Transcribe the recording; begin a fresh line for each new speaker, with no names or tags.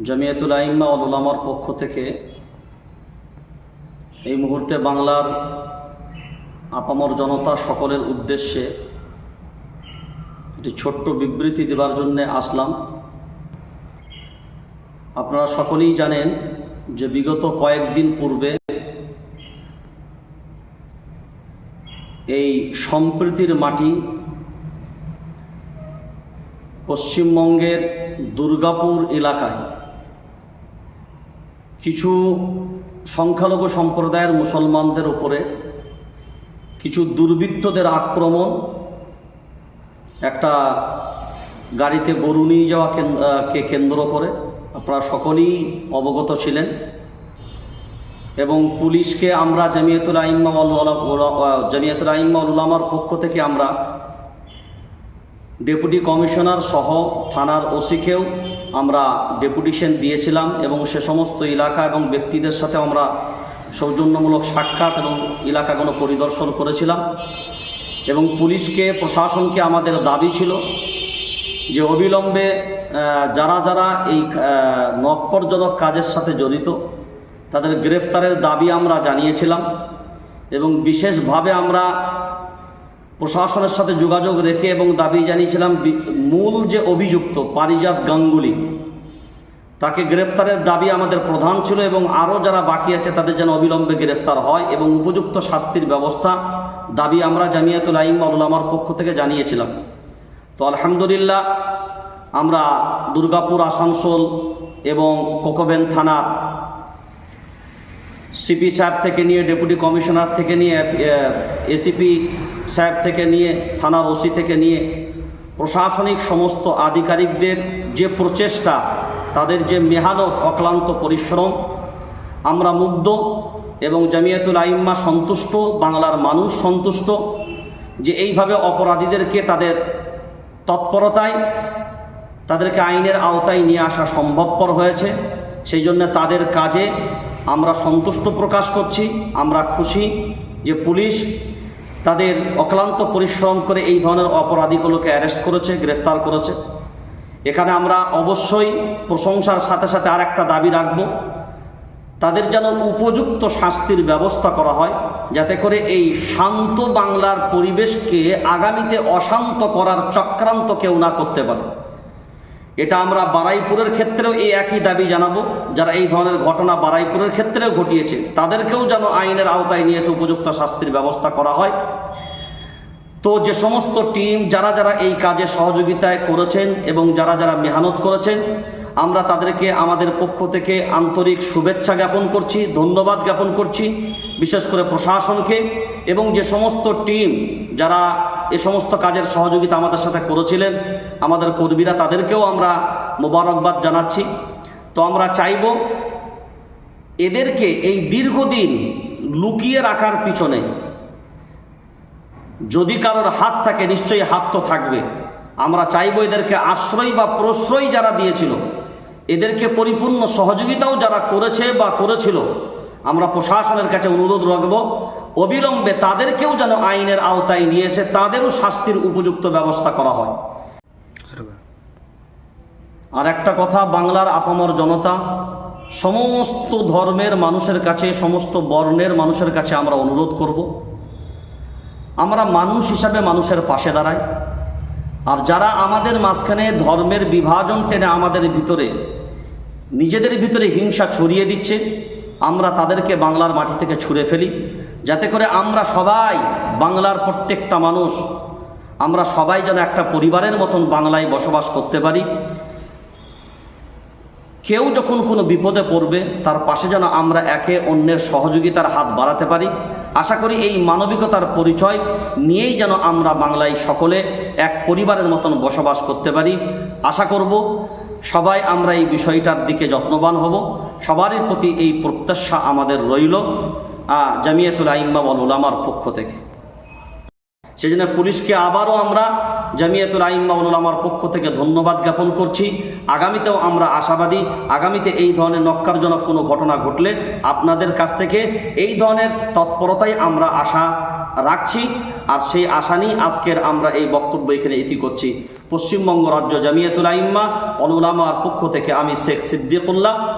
জামিয়াতুল আইম্মা ওল উলামার পক্ষ থেকে এই মুহূর্তে বাংলার আপামর জনতা সকলের উদ্দেশ্যে একটি ছোট্ট বিবৃতি দেবার জন্যে আসলাম। আপনারা সকলেই জানেন যে বিগত কয়েকদিন পূর্বে এই সম্প্রীতির মাটি পশ্চিমবঙ্গের দুর্গাপুর এলাকায় কিছু সংখ্যালঘু সম্প্রদায়ের মুসলমানদের উপরে, কিছু দুর্বৃত্তদের আক্রমণ, একটা গাড়িতে গরু নিয়ে যাওয়া কে কেন্দ্র করে। আপনারা সকলেই অবগত ছিলেন। এবং পুলিশকে আমরা জামিয়াতুল আইম্মা জামিয়াতুল আইম্মা ওয়াল উলামার পক্ষ থেকে আমরা ডেপুটি কমিশনার সহ থানার ওসিকেও আমরা ডেপুটেশন দিয়েছিলাম এবং সে সমস্ত এলাকা এবং ব্যক্তিদের সাথে আমরা সৌজন্যমূলক সাক্ষাৎ এবং এলাকাগুলো পরিদর্শন করেছিলাম। এবং পুলিশকে, প্রশাসনকে আমাদের দাবি ছিল যে অবিলম্বে যারা যারা এই নক্করজনক কাজের সাথে জড়িত, তাদের গ্রেফতারের দাবি আমরা জানিয়েছিলাম এবং বিশেষভাবে আমরা প্রশাসনের সাথে যোগাযোগ রেখে এবং দাবি জানিয়েছিলাম মূল যে অভিযুক্ত পারিজাত গাঙ্গুলি, তাকে গ্রেফতারের দাবি আমাদের প্রধান ছিল এবং আরও যারা বাকি আছে তাদের যেন অবিলম্বে গ্রেফতার হয় এবং উপযুক্ত শাস্তির ব্যবস্থা দাবি আমরা জামিয়াতুল আইম আমার পক্ষ থেকে জানিয়েছিলাম। তো আলহামদুলিল্লাহ আমরা দুর্গাপুর, আসানসোল এবং কোকোবেন থানার সিপি সাহেব থেকে নিয়ে ডেপুটি কমিশনার থেকে নিয়ে এসিপি সাহেব থেকে নিয়ে থানার ওসি থেকে নিয়ে, প্রশাসনিক সমস্ত আধিকারিকদের যে প্রচেষ্টা, তাদের যে মেহানত, অক্লান্ত পরিশ্রম, আমরা মুগ্ধ এবং জামিয়াতুল আইম্মা সন্তুষ্ট, বাংলার মানুষ সন্তুষ্ট যে এইভাবে অপরাধীদেরকে তাদের তৎপরতায়, তাদেরকে আইনের আওতায় নিয়ে আসা সম্ভবপর হয়েছে। সেই জন্য তাদের কাজে আমরা সন্তুষ্ট প্রকাশ করছি, আমরা খুশি যে পুলিশ তাদের অক্লান্ত পরিশ্রম করে এই ধরনের অপরাধীগুলোকে অ্যারেস্ট করেছে, গ্রেফতার করেছে। এখানে আমরা অবশ্যই প্রশংসার সাথে সাথে আর একটা দাবি রাখব। তাদের যেন উপযুক্ত শাস্তির ব্যবস্থা করা হয়, যাতে করে এই শান্ত বাংলার পরিবেশকে আগামীতে অশান্ত করার চক্রান্ত কেউ না করতে পারে। এটা আমরা বারাইপুরের ক্ষেত্রেও এই একই দাবি জানাব, যারা এই ধরনের ঘটনা বারাইপুরের ক্ষেত্রেও ঘটিয়েছে, তাদেরকেও যেন আইনের আওতায় নিয়ে এসে উপযুক্ত শাস্তির ব্যবস্থা করা হয়। তো যে সমস্ত টিম যারা যারা এই কাজে সহযোগিতায় করেছেন এবং যারা যারা মেহনত করেছেন, আমরা তাদেরকে আমাদের পক্ষ থেকে আন্তরিক শুভেচ্ছা জ্ঞাপন করছি, ধন্যবাদ জ্ঞাপন করছি, বিশেষ করে প্রশাসনকে এবং যে সমস্ত টিম যারা এ সমস্ত কাজের সহযোগিতা আমাদের সাথে করেছিলেন। আমাদের কর্মীরা, তাদেরকেও আমরা মোবারকবাদ জানাচ্ছি। তো আমরা চাইব এদেরকে এই দীর্ঘদিন লুকিয়ে রাখার পিছনে যদি কারোর হাত থাকে, নিশ্চয়ই হাত তো থাকবে। আমরা চাইব এদেরকে আশ্রয় বা প্রশ্রয় যারা দিয়েছিল, এদেরকে পরিপূর্ণ সহযোগিতাও যারা করেছে বা করেছিল, আমরা প্রশাসনের কাছে অনুরোধ রাখব। অবিলম্বে তাদেরকেও যেন আইনের আওতায় নিয়ে এসে তাদেরও শাস্তির উপযুক্ত ব্যবস্থা করা হয়। আর একটা কথা, বাংলার আপামর জনতা, সমস্ত ধর্মের মানুষের কাছে, সমস্ত বর্ণের মানুষের কাছে আমরা অনুরোধ করব, আমরা মানুষ হিসাবে মানুষের পাশে দাঁড়াই। আর যারা আমাদের মাঝখানে ধর্মের বিভাজন টেনে আমাদের ভিতরে, নিজেদের ভিতরে হিংসা ছড়িয়ে দিচ্ছে আমরা তাদেরকে বাংলার মাটি থেকে ছুঁড়ে ফেলি, যাতে করে আমরা সবাই বাংলার প্রত্যেকটা মানুষ, আমরা সবাই যেন একটা পরিবারের মতন বাংলায় বসবাস করতে পারি। কেউ যখন কোনো বিপদে পড়বে, তার পাশে যেন আমরা একে অন্যের সহযোগিতার হাত বাড়াতে পারি। আশা করি এই মানবিকতার পরিচয় নিয়েই যেন আমরা বাংলায় সকলে এক পরিবারের মতন বসবাস করতে পারি। আশা করব সবাই আমরা এই বিষয়টার দিকে যত্নবান হব। সবারই প্রতি এই প্রত্যাশা আমাদের রইল জামিয়াতুল আইম্মা ওয়াল উলামার পক্ষ থেকে। সেই জন্য পুলিশকে আবারও আমরা জামিয়াতুল আইম্মা উলামার পক্ষ থেকে ধন্যবাদ জ্ঞাপন করছি। আগামীতেও আমরা আশাবাদী, আগামীতে এই ধরনের নক্কারজনক কোনো ঘটনা ঘটলে আপনাদের কাছ থেকে এই ধরনের তৎপরতাই আমরা আশা রাখছি। আর সেই আশা নিয়ে আজকের আমরা এই বক্তব্য এখানে ইতি করছি। পশ্চিমবঙ্গ রাজ্য জামিয়াতুল আইম্মা অনুলামার পক্ষ থেকে আমি শেখ সিদ্দিকুল্লাহ।